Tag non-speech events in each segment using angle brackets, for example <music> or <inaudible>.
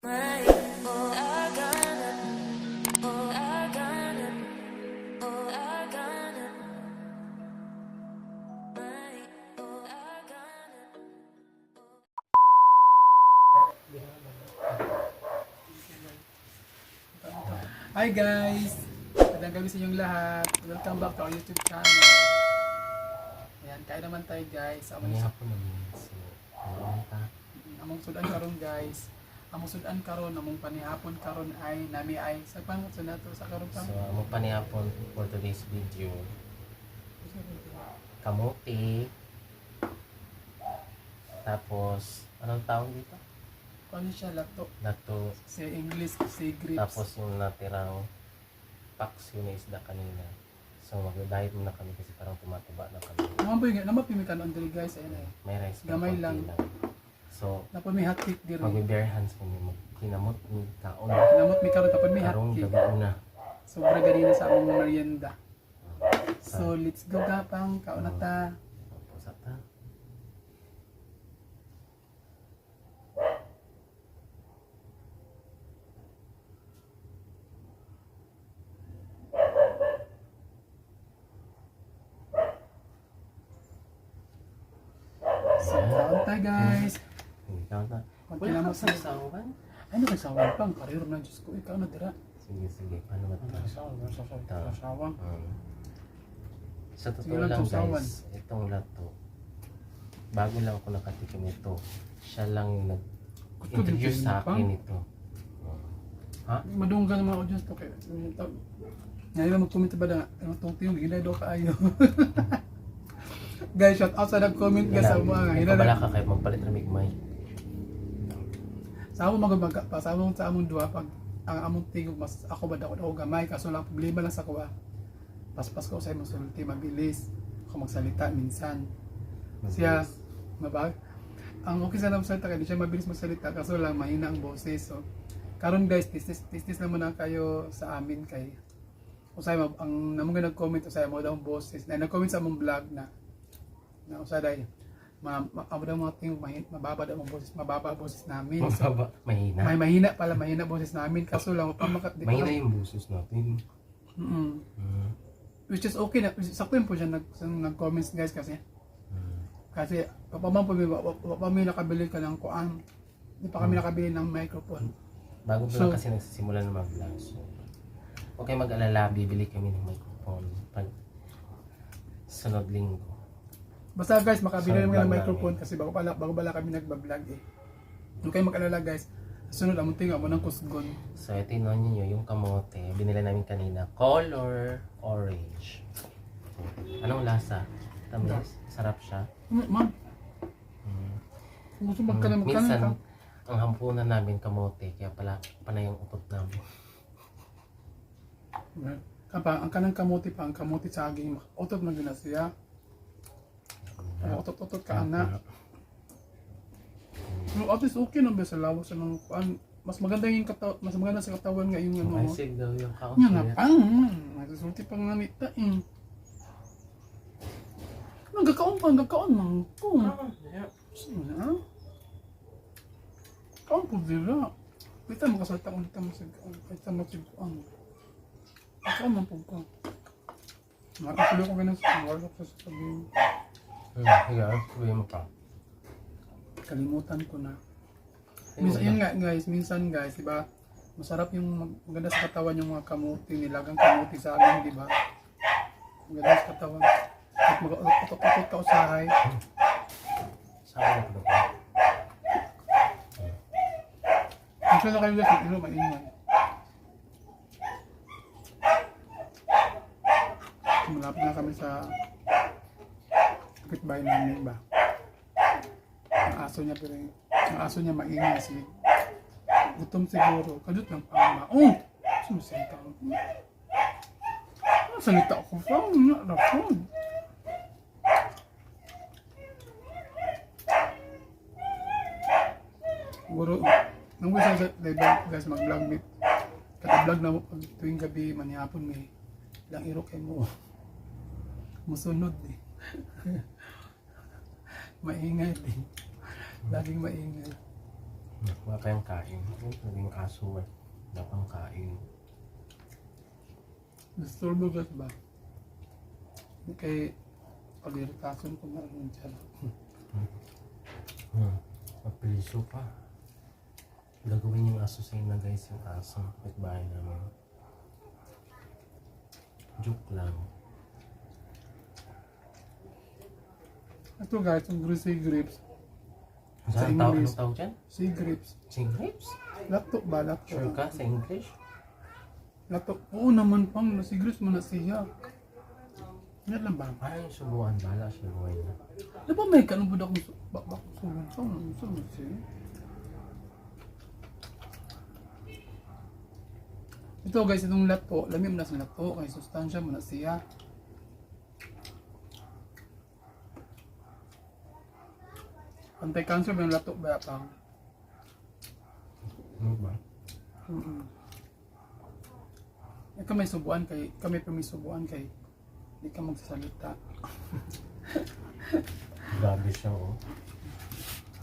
Hi guys! Magandang gabi sa inyong lahat. Welcome back to our YouTube channel. Ayan, kain naman tayo guys. Among, ta? among sudan karon guys. Among sudan karon, among panihapon karon ay nami ay sa pang sa nato sa karon pang. So, mo pa ni hapon for today's video. Kamote. Tapos, anong tawag dito? Ano siya lato? Nato. Sa English, sa grapes. Tapos yung natirang packs yun na isda kanina. So, mag-diet muna kami kasi parang tumataba na kami. Naman po yung naman pimikan on diri guys. Ayan ay. May rice pa Gamay konti lang. So, Napon may hot cake diri. mag-bare hands kami. Kinamot ni kaon. Kinamot mi karon tapon may hot Karong cake. gabi una. Sobra ganina sa among merienda. So, let's go gapang. Kaon na ta. Tapos ata. So, kaon ta guys. Ikaw na. Wala naman ka sa sa sawan? Ano kay sawang pang karir na Diyos ko ikaw na dira. Sige, sige. Paano ba ito? kay sawang sa sawang sa totoo lang, guys, itong lato, bago lang ako nakatikim ito, siya lang yung nag-introduce sa akin ito. Ha? Madunggan naman ako Diyos to kay. Ngayon lang mag-comment ba na ano tong tiyong hinay daw kaayo. <laughs> guys, shout out sa nag-comment guys sa mga hinay Ikaw na. ka kahit magpalit na may Sa among mga magka sa among sa among duha pag ang among tingog mas ako ba daw ako gamay kaso lang problema lang sa kuha. Paspas ko sa imong sulti mabilis. Ako magsalita minsan. siya mabag ang okay sa nang salita kaya di siya mabilis magsalita kaso lang mahina ang boses so karon guys tistis tistis naman na kayo sa amin kay usay ang namong nag-comment usay mo daw boses na nag-comment sa among vlog na na usay dai ma, ma mga ting mahin, mababa daw ang boses mababa ang boses namin Mababa, mahina. may mahina pala mahina boses namin kaso lang pamakat di Mahina yung busos natin. mm Mm. which is okay na sakto yun po siya nag, nag-comments guys kasi Mm. Kasi papaman po, wa- wa- wa pa may nakabili ka ng kuan. Hindi pa kami nakabili ng microphone. Bago pa So- lang kasi nagsisimula ng mag-vlog. So, kayong mag-alala, bibili kami ng microphone pag sunod linggo. Basta guys, makabili Sa naman ng microphone namin. kasi bago pala, bago pala kami nagbablog eh. Huwag kayong mag-alala guys. Sunod, among tinga mo ng kusgon. So, ito yun nyo yung kamote. Binili namin kanina. Color orange. Anong lasa? Tamis? Sarap siya. Mm, ma'am, Mm. gusto magkanan, magkanan Minsan, ka. ang hampunan namin kamote. Kaya pala, panay ang utot namin. Kapa, ang kanang kamuti pa, ang kamuti saging, otot na gina otot-otot ka ana. Pero at least okay na ba sa lawas sa mga kuan. Mas maganda yung kataw, mas maganda sa katawan nga yung ano. Maisig daw yung kaon. Nga nga pang, nagsusulti pang nanita eh. Nagkakaon pa, nagkakaon man ko. Sino na? Kaon po dira. Kita mo kasalta kung kita mo sa kita mo sa kuan. Kaon man po ko. Nakapilo ko ganun sa workshop sa sabihin. Hmm, higa, sabihin mo pa. Kalimutan ko na. Minsan, yun nga guys, minsan guys, di ba? Masarap yung mag- maganda sa katawan yung mga kamuti, nilagang kamuti sa amin, di ba? Maganda sa katawan. At mag-utot-utot ka usahay. Na ito ba? Minsan na kayo guys, ilo maingay. Malapit na kami sa kapitbahay namin ba? Ang aso niya pero ang aso niya maingay si gutom siguro. Kadut ng pangmaong. Sumisalita ako. Ah, salita ako pa. Nga, rapod. Siguro, nung gusto sa live guys mag-vlog meet. Kata-vlog na mo tuwing gabi, manihapon may lang iro kay mo. Musunod eh. <laughs> maingay din. Laging maingay. Wala kayong kain. Ang aso eh. Wala pang kain. Disturbo ka ba? Kay pag-iritason ko na rin dyan. Hmm. Mapriso pa. Gagawin yung aso sa na guys, yung aso. At bahay namin. Joke lang. Ito guys, yung greasy grapes. Sa Saan tao, English. anong tawag dyan? Sea grapes. Sing grapes? Lato ba? Lato. Sure ka sa English? Lato. Oo naman pang, si grapes mo na siya. Yan lang ba? Ay, subuan. Bala buhay na. Di ba may kanong budak mo bakbak sulong sa mga sulong siya? Ito guys, itong lato, lami mo na sa lato, kay sustansya mo na siya. Anti-cancer yung lato ba? Ano ba? Mm Eh, kami subuan kay, kami pa may subuan kay, di ka magsasalita. <laughs> Grabe siya, oh.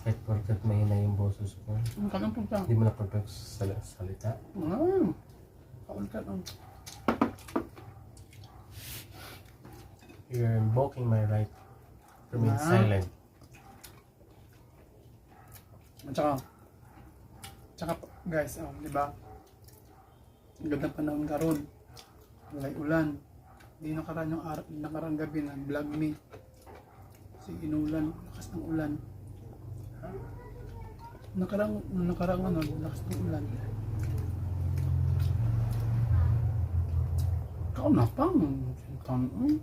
Kahit porkat may na yung boses ko. Ang kagang punta. Hindi mo na perfect sal- salita. Ah, kaul ka lang. You're invoking my right to remain Ah. silent. At saka, tsaka guys, oh, di ba? Ang ganda panahon karon. Walay ulan. Di nakaraan yung araw, nakaraan gabi na vlog me. Si inulan, lakas ng ulan. Nakarang, nakarang ano, lakas ng ulan. Kao na pang, kanong.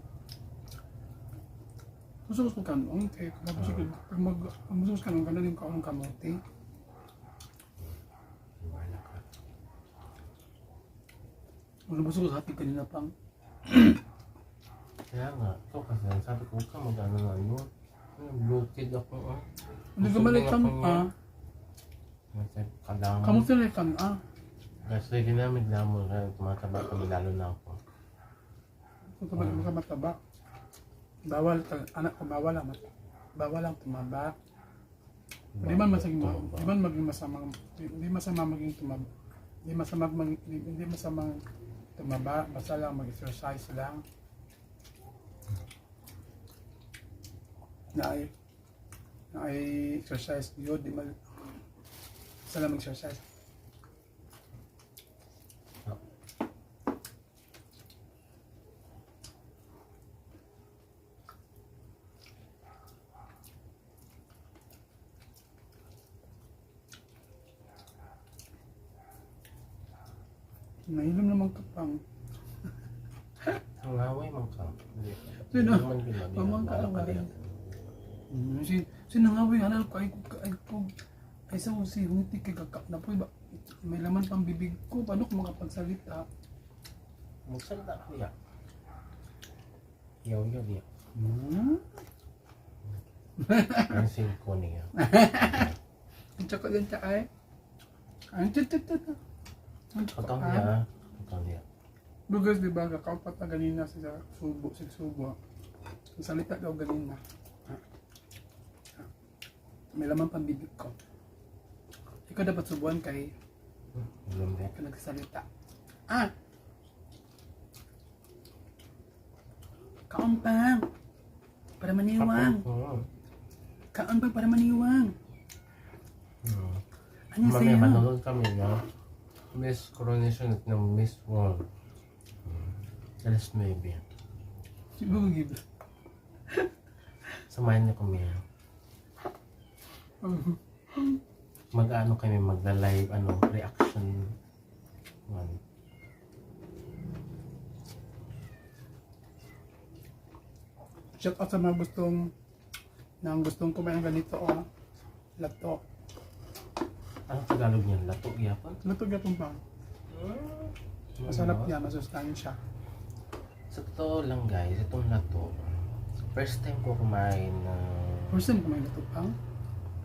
Gusto ko kanong, kaya kapag pag mag, pag ko kanong, ganun yung kaong kamote. Ano ko sa ating kanina pang, Kaya nga, ito kasi sabi ko, ka mag-ano na yun. Bloated ako, ah. hindi ka Gusto mali ko kang, nga pang- ah, Kasi kailangan. kamusta kang, ah, Kasi ginamit na mo, kaya tumataba kami lalo na ako. mo ka mataba. Bawal, tal- anak ko, bawal ang bawal ang tumaba. Di man masaging, Tumaba. di man maging masama, di masama maging tumaba. Di masama, mag, di, di masama tumaba, basta lang mag-exercise lang. Na ay, na ay exercise yun, di man, basta lang mag-exercise. Nainom naman ka pang. Ang away man ka. Sino? Hindi man ginagawa. Mamang ka Wala lang, diyan. Mm, si sinangawi halal ko ay ko ay ko ay sa si hunti kay kakap na po ba may laman pang bibig ko paano ko makapagsalita Magsalita ka niya. Yaw yaw niya. hmm? Ang singko niya. ang tsaka yan tsaka ang tititita ang tsaka Pagkaw niya. Bugas di ba kakaupat na ganina sa subo sa subo ang salita daw ganina. Ah. may laman pang bibig ko ikaw dapat subuan kay Hmm, Alam niya. ka nagsasalita. Ah! Kaumpang! Para maniwang! Hmm. Kaumpang para maniwang! Hmm. Ano Mamaya sa'yo? manonood kami na Miss Coronation at ng Miss World. Alas 9. Siguro give. Samahan niyo kami. Mag-ano kami, magla-live, ano, reaction. Ano. Shout out sa mga gustong nang gustong kumain ng ganito oh. Lato. Ano Tagalog niyan? Lato gyapon? Lato gapon pa. Masarap niya, masustansya. Sa totoo lang guys, itong lato, first time ko kumain na First time kumain lato pang.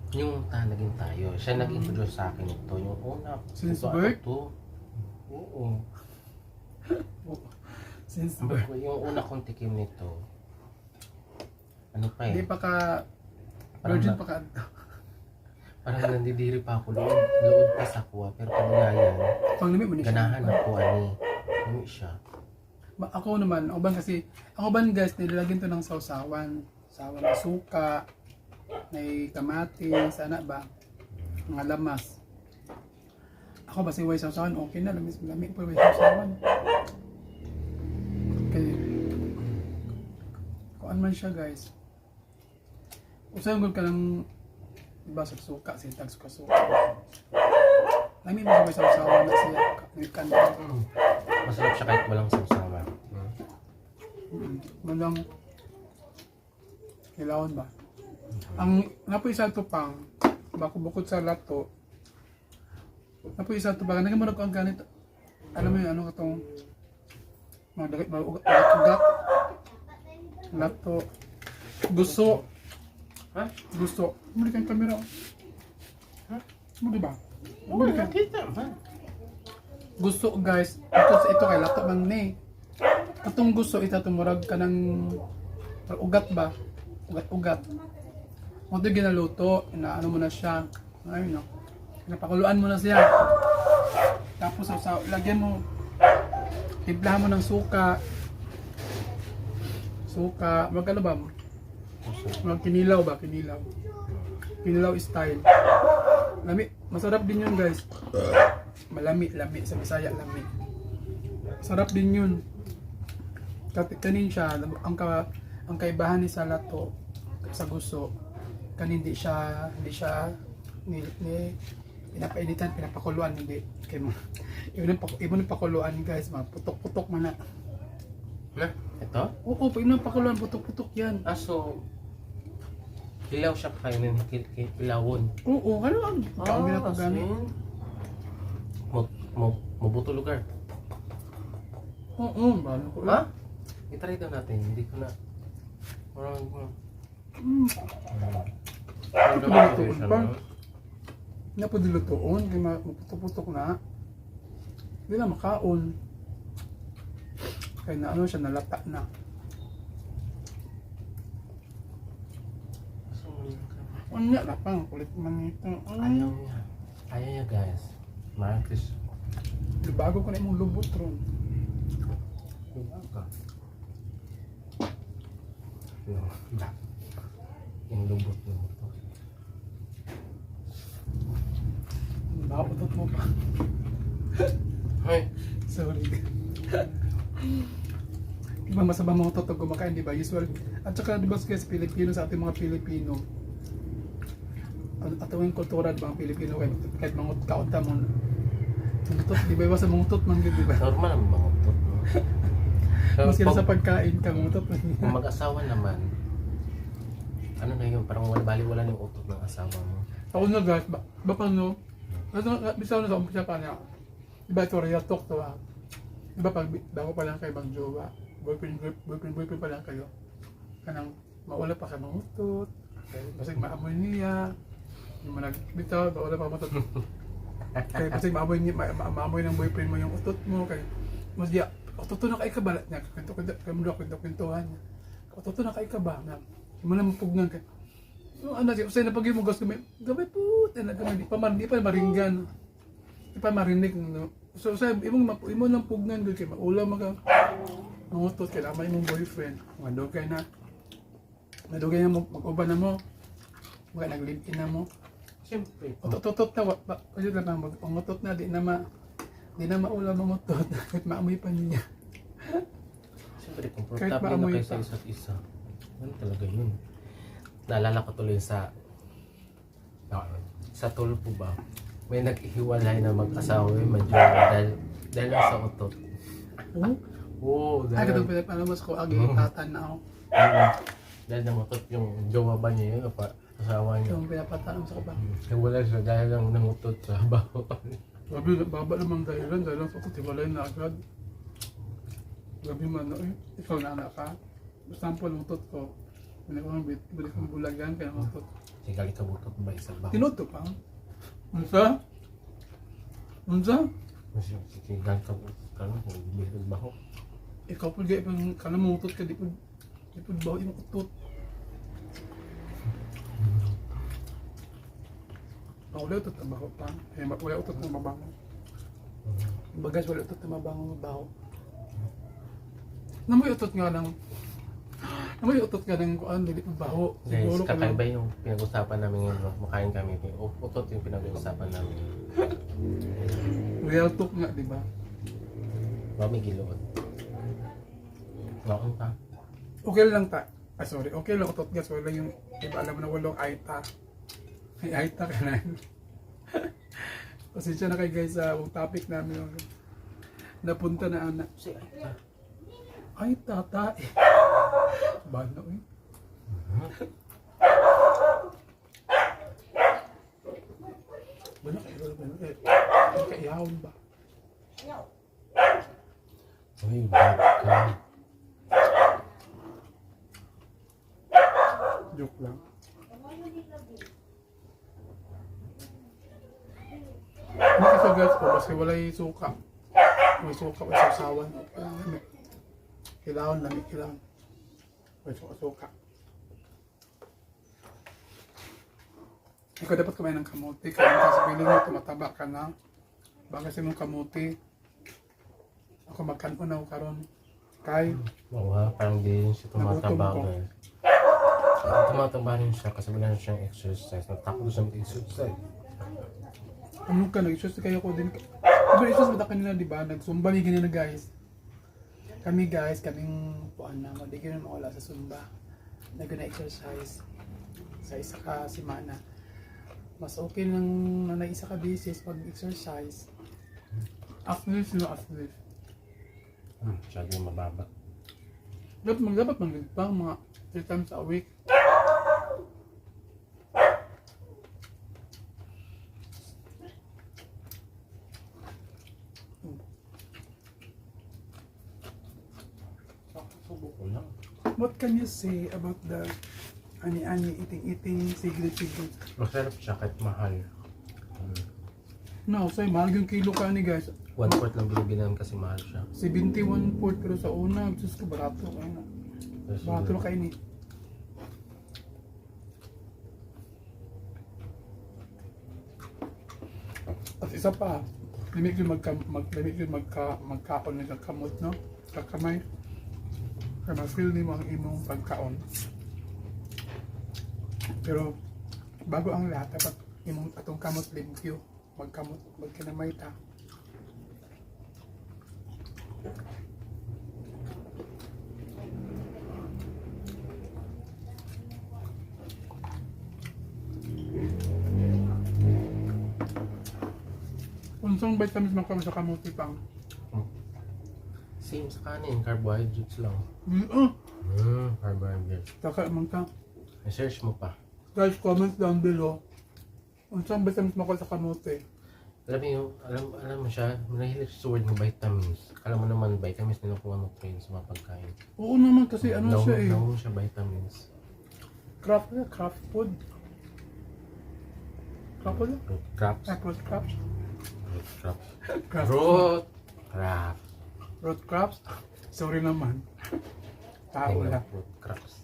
yung ta naging tayo. Siya nag-introduce sa akin ito. Yung una. Since ito, birth? Ano to? Oo. Since birth. Yung una kong tikim nito, ano pa Hindi eh, pa ka virgin pa ka. Parang nandidiri pa ako. Luod, luod pa sa kuha. Pero kadunayan, Pang limit mo ni siya. ganahan ako ani. Ano siya? Ma- Ako naman, ako ban kasi, ako ban guys, nilalagyan to ng sausawan. Sawan ng suka, may kamatis, sana ba? Mga lamas. Ako ba si Way sausawan, okay na, lamis lami po may sausawan. Okay. Kung ano man siya guys. Usayon ko ka ng iba sa suka, sintag suka suka. Lami mo sa may sausawan na siya. Kanta. Mm. Masarap siya kahit walang sausawan. Mm. Mm, Walang kailangan ba? Ang napoy sa ito pang bako bukod sa lato. Napoy sa ito ba nagamarag ko ang ganito. Alam mo yun ano katong mga dagit mga ugat. Lato. Gusto. Ha? Gusto. Muli kang kamera. Ha? Muli ba? Oo, Muli ka. nakita. Ha? Gusto guys. Ito, ito kay lato bang ni. Katong gusto ita tumurag ka ng ugat ba? Ugat-ugat. Mo ito ginaluto, inaano mo na siya. Ayun no. Napakuluan mo na siya. Tapos sa, lagyan mo timplahan mo ng suka. Suka, wag ano ba? Wag kinilaw ba? Kinilaw. Kinilaw style. Lami, masarap din yun guys. Malami, lami. Sa Bisaya, lami. Sarap din yun. Kanin siya, ang, ka, ang kaibahan ni Salato sa gusto, kanin hindi siya, hindi siya, ni, ni, pinapainitan, pinapakuluan, hindi. Kaya mo, <laughs> ibon ng, pak- ibon ng pakuluan guys, mga putok-putok man na. Ito? Oo, pag ibon ng pakuluan, putok-putok yan. Ah, so, hilaw siya kayo ng hilawon. Oo, ano ang, ikaw ang ginapagani. Mo, mo, mabuto lugar. Oo, balo ko. Ha? I-try daw natin. Hindi ko na... Parang... Mm, Parang Ito dapat dito, siya, pa. no? Nga po dilutoon, kaya ma- maputok-putok na. Hindi na makaon. Kaya na ano siya, nalata na. So, Ano nga, lapang, kulit man ito. Ayaw Ay, niya. Ayaw niya, guys. Marcus. bago ko na imong lubot ron. ka. No? Yung lubot mo to. Bakot mo pa. Hoy! Sorry. Di ba masama mga totoo kumakain, di ba? Usual. At saka, di ba guys, Pilipino sa ating mga Pilipino, yung kultura, di ba, ang Pilipino, kahit, kahit mga kaunta mo, muntot, di ba, sa muntot man, di ba? Normal ang mga utot, no? <laughs> So, Mas pag- sa pagkain ka, muntot man. Kung mag-asawa naman, ano na yun, parang wala, bali wala yung utot ng asawa mo. Ako na guys, ba, ba pa no? Ano, bisa na sa umpisa pa niya. Diba ito, real talk to ah. Diba pag bago pa lang kayo bang jowa, boyfriend, boyfriend, boyfriend pa lang kayo. Kanang maula pa ka mangutot, basig maamoy niya, yung mga nagbitaw, maula pa matot. <laughs> kaya basig maamoy niya, ma, ma, maamoy ng boyfriend mo yung utot mo, kaya mas diya, utot na kay ka ba? Niya, kwento kwento, kwento kwento kwentuhan niya. Utot na kay ka ba? Na, mo na mapugnan kay, So, ano, si Usay na pag mo gusto gamay, gamay po, na gamay, di pa man, di pa maringgan. Di pa marinig. No? So, sa imong map- imo lang pugnan gud kay maula maga mangutot kay lamay imong boyfriend. Mga dugay na. Madugay na mo mag-uban na mo. Mga nag-live-in na mo. Siyempre. Utot-utot na, kasi na mag mangutot na, di na ma, di na maula mangutot. <laughs> Kahit maamoy pa niya. Siyempre, Kahit komportable na maamoy kayo sa pa. isa't isa. Ano talaga yun? Naalala ko tuloy sa sa tulpo ba? May nag-ihiwalay na mag-asawa yung majowa dahil, dahil lang sa utot. Oh, Oo, ay dahil, katong pinapalamas ko agi Mm. tatan na ako. Oo. dahil ng utot yung jowa ba niya yun, pa, asawa niya. Yung pinapatanom sa kabang. Hiwalay siya dahil lang nangutot sa <laughs> baho. Grabe, baba namang dahilan dahil lang sa tutibalay na agad. Grabe man, no, eh, ikaw na anak ka. Sample ng tot ko. Bili ko ng bit, bili ko ng bulagan, kaya ng tot. Sigal ikabutot ba isa baho? Tinoto pa. Unsa? Unsa? Yung sigal ikabutot ka no, kung bihag baho. Ikaw po gaya pang kanang mong utot ka, di po, di po bawa yung utot. Ang wala utot na baho pa. Eh, ma- wala utot na mabango. Bagas wala utot na mabango mabaho. Namoy utot nga ng Namoy utot nga ng kuan dili mabaho. Guys, Siguro ka kakaiba yung pinag-usapan namin ngayon. no? Makain kami. U- Utot yung pinag-usapan namin. real talk nga, di ba? Ba, may gilood. Noon pa. Okay lang ta. Ah, sorry. Okay lang utot gas. Wala yung, di ba alam mo na walong aita. Ay, aita ka na. Kasi siya na kay guys sa uh, topic namin. yung Napunta na anak. Si Aita. Ay, tata. Eh. Bano eh. Bano kayo, bano eh. Ay, kaiyahon ba? Uy, bad ka. Joke lang. Ano kasi guys po, kasi wala yung suka. May suka, may sasawan. Kailangan lang, kailangan. May suka-suka. Ikaw dapat kumain ng kamuti. Kaya kasi piling mo, tumataba ka na. Baka sinong kamuti. Ako magkanon ako karon. Kay, Oo ha, parang di rin siya tumataba Nagutom ko. guys. Tumataba rin siya kasi wala na siyang exercise. Natakot siya mag-exercise. Ano ka, nag-issues kayo ko din. Diba, issues ba kanina, di ba? Nagsumba ni ganyan na guys. Kami guys, kaming puan na, di ganyan mawala sa sumba. Nag na exercise sa isa ka simana. Mas okay lang na isa ka beses pag exercise. Athlete, no athlete. Hmm, masyado yung mababa. Dapat mag dapat mag mga 3 times a week. Subo ko lang. What can you say about the ani-ani eating-eating siglit-siglit? Masarap siya kahit mahal. No, say mahal yung kilo ka ni guys. One fourth lang binibili namin kasi mahal siya. 71 port pero sa una, Diyos ko, barato kayo na. Barato na kayo ni. At isa pa, limit yung magka, mag, limit yung magka, magkaon ng kamot, no? Kakamay. Kaya ma-feel ni mo ang imong pagkaon. Pero, bago ang lahat, dapat imong atong kamot limpyo. Magkamot, magkinamay ta. Unsang vitamins man kami sa kamuti pang. Same sa kanin, carbohydrates lang. Mm, oh, Hmm, carbohydrates. taka man ka. I-search mo pa. Guys, comment down below. Unsang vitamins man ko sa kamuti. Alam mo alam, alam mo siya, nahilig sa word ng vitamins. Alam mo naman, vitamins nilakuha mo kayo sa mga pagkain. Oo naman kasi ano siya eh. nahu siya vitamins. Craft, craft food. Craft food? Root crops. Apple crops. Root crops. <laughs> Craft. Root. Root crops. <laughs> Sorry naman. <laughs> Tao lang. Root crops.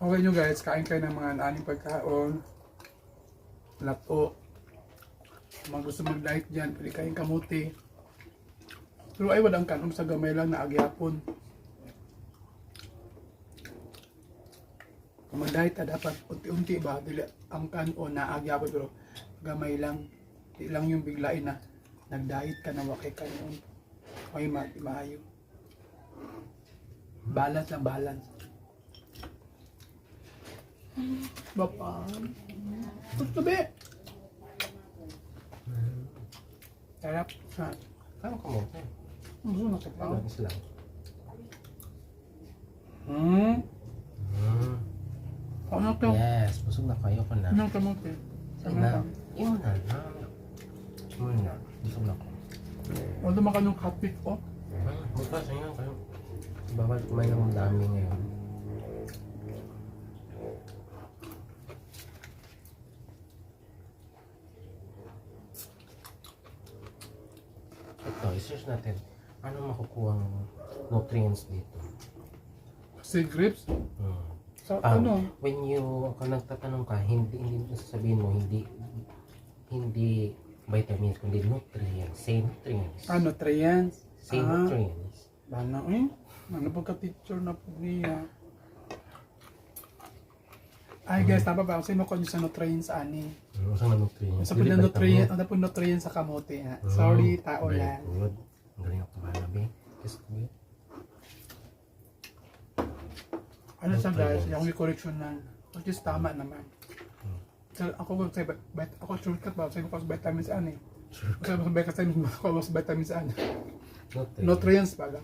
Okay nyo guys, kain kayo ng mga aning pagkaon. Lato. Mga gusto mag-diet dyan, pwede kayong kamuti. Pero ay wadang kanon sa gamay lang na agyapon. Kung mag-diet ka, dapat unti-unti ba, dili ang kanon na agyapon pero gamay lang. Di lang yung biglain na nag-diet ka na wakay kanon. Okay, ma maayo. Balance lang, balance. Bapa. Gusto be. Sarap. Ha. Kano ka mo? Gusto na sa pao. Lang. Hmm. Hmm. Ano to? Yes, busog na kayo ko na. Anong kamote? Ay na. Yun na na. Yun na. Busog na ko. Ano naman ka nung cupcake oh? Bukas ayun kayo. Bawal kumain ng dami ngayon. Ito, i-search natin. Ano makukuha ng nutrients dito? Sea grapes? Hmm. Sa Ah, ano? when you, kung nagtatanong ka, hindi, hindi mo sasabihin mo, hindi, hindi vitamins, kundi nutrients, same nutrients. Ah, nutrients. Same Ah. nutrients. Bana, eh? Ano pagka-teacher na po niya? Ay guys, tama ba? Kasi mo ko sa nutrients ani. Ano sa nutrients? Sa po na nutrient, ano po nutrients sa kamote ha? Sorry, tao Very lang. good. Ang galing ako malabi. Kiss ko. Ano siya guys, Nutrients. yung correction na. Which is tama naman. Ako ko say, bet, ako shortcut ba? Kasi ko sa vitamins ani. Kasi mas vitamins kasi <laughs> ako mas vitamins ani. Nutrients. Nutrients pala.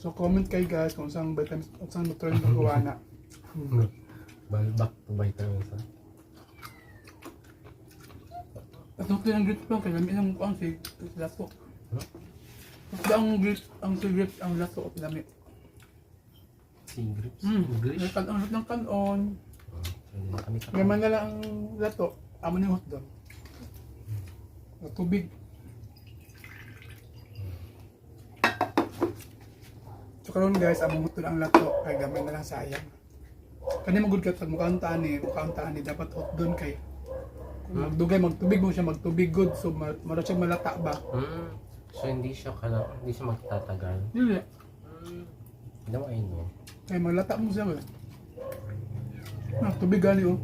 So comment kayo guys kung saan vitamins, kung saan nutrients ang gawa na. <laughs> Back to vitamins. ha? At nutrient ang grits pa, kaya gamit ng ang si lato. Basta ang grits, ang si grits, ang lato of lamit. Sea grapes. Hmm, English. may kanon ng kanon. Na kami May man na lang ang lato, amo ni hotdog. Ang tubig. So karon guys, among hotdog ang lato, kay gamay na lang sayang. Kani magud ka pag mukhang tani, mukhang tani dapat hotdog kay kung magdugay magtubig mo siya magtubig good so ma mara siya malata ba. Hmm. So hindi siya kala, hindi siya magtatagal. Dili. Hmm. Now I know. Kay malata mo siya ba. Ah, tubig gali oh.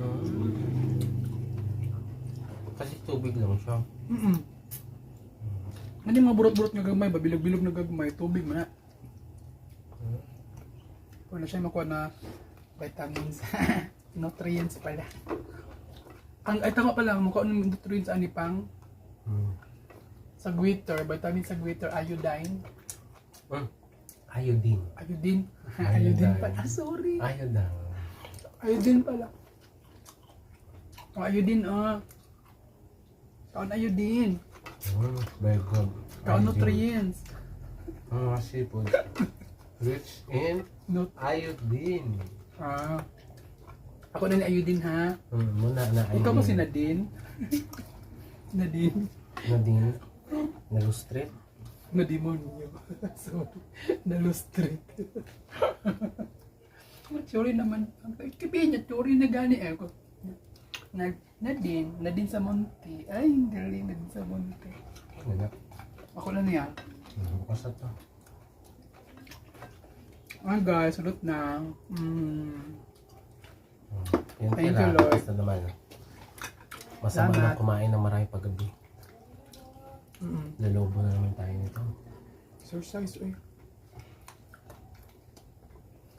Hmm. Kasi tubig lang siya. Mm. Hindi mga burot-burot nga gamay, ba bilog-bilog na gagmay, tubig man na. Wala siya makuha na vitamins. <laughs> nutrients pala. Ang ay tama pala, mukha ng nutrients ani pang Hmm. sa guitar, vitamin sa guitar, iodine. Hmm. Iodine. Iodine. Iodine. pala. Ah, sorry. Iodine. Iodine pala. Oh, iodine, ah. Kaon iodine. Hmm. Very good. Kaon Iodine. nutrients. Mga seafood. Rich in Not, iodine. ah. Ako na ni iodine ha. Hmm. Muna na iodine. Ikaw ba si Nadine? <laughs> Nadine? Nadine. Nalustrate. Nademonyo. Sorry. Nalustrate. Sorry naman. Kabihin niya, sorry na gani. Eh, ko. Na, Nadine. Nadine sa Monte. Ay, ang galing. Nadine sa Monte. Nana. Ako na niya. Bukas na to. Ah guys, sulot na. Mm. Hmm. Thank you, Lord. basta naman. Masama na kumain ng marami paggabi. Mm. Lalobo na naman tayo nito. Exercise, uy.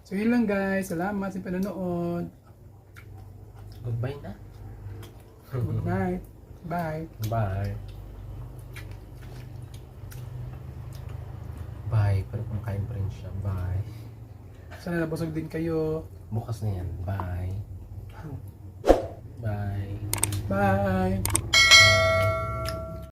So yun lang guys. Salamat sa panonood. Goodbye na. Good night. Bye. Bye. Bye. Pero kumakain pa rin siya. Bye. Sana nabusog din kayo. Bukas na yan. Bye. Bye. Bye.